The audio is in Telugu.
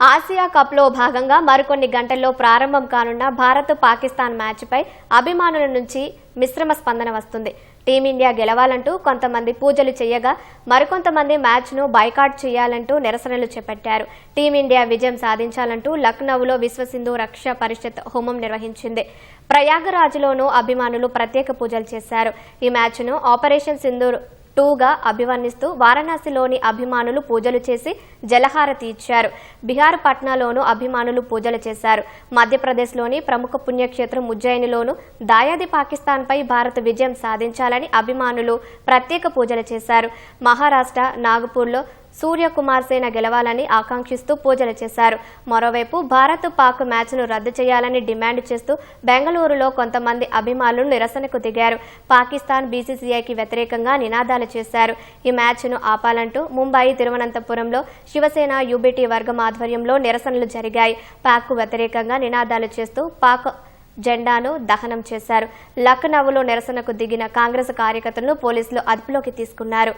ఆసియా కప్లో భాగంగా మరికొన్ని గంటల్లో ప్రారంభం కానున్న భారత్ పాకిస్తాన్ మ్యాచ్పై అభిమానుల నుంచి మిశ్రమ స్పందన వస్తుంది. టీమిండియా గెలవాలంటూ కొంతమంది పూజలు చేయగా మరికొంతమంది మ్యాచ్ను బైకాట్ చేయాలంటూ నిరసనలు చేపట్టారు. టీమిండియా విజయం సాధించాలంటూ లక్నౌలో విశ్వసింధు రక్షా పరిషత్ హోమం నిర్వహించింది. ప్రయాగరాజ్లోనూ అభిమానులు ప్రత్యేక పూజలు చేశారు. ఈ మ్యాచ్ను ఆపరేషన్ సింధూర్ టూగా అభివర్ణిస్తూ వారణాసిలోని అభిమానులు పూజలు చేసి జలహారతి ఇచ్చారు. బీహార్ పట్నాలోనూ అభిమానులు పూజలు చేశారు. మధ్యప్రదేశ్లోని ప్రముఖ పుణ్యక్షేత్రం ఉజ్జయినిలోనూ దాయాది పాకిస్తాన్పై భారత్ విజయం సాధించాలని అభిమానులు ప్రత్యేక పూజలు చేశారు. మహారాష్ట్ర నాగపూర్లో సూర్యకుమార్ సేన గెలవాలని ఆకాంక్షిస్తూ పూజలు చేశారు. మరోవైపు భారత్ పాక్ మ్యాచ్ను రద్దు చేయాలని డిమాండ్ చేస్తూ బెంగళూరులో కొంతమంది అభిమానులు నిరసనకు దిగారు. పాకిస్తాన్ బీసీసీఐకి వ్యతిరేకంగా నినాదాలు చేశారు. ఈ మ్యాచ్ను ఆపాలంటూ ముంబై తిరువనంతపురంలో శివసేన యూబీటీ వర్గం ఆధ్వర్యంలో నిరసనలు జరిగాయి. పాక్కు వ్యతిరేకంగా నినాదాలు చేస్తూ పాక్ జెండాను దహనం చేశారు. లక్నవ్లో నిరసనకు దిగిన కాంగ్రెస్ కార్యకర్తలను పోలీసులు అదుపులోకి తీసుకున్నారు.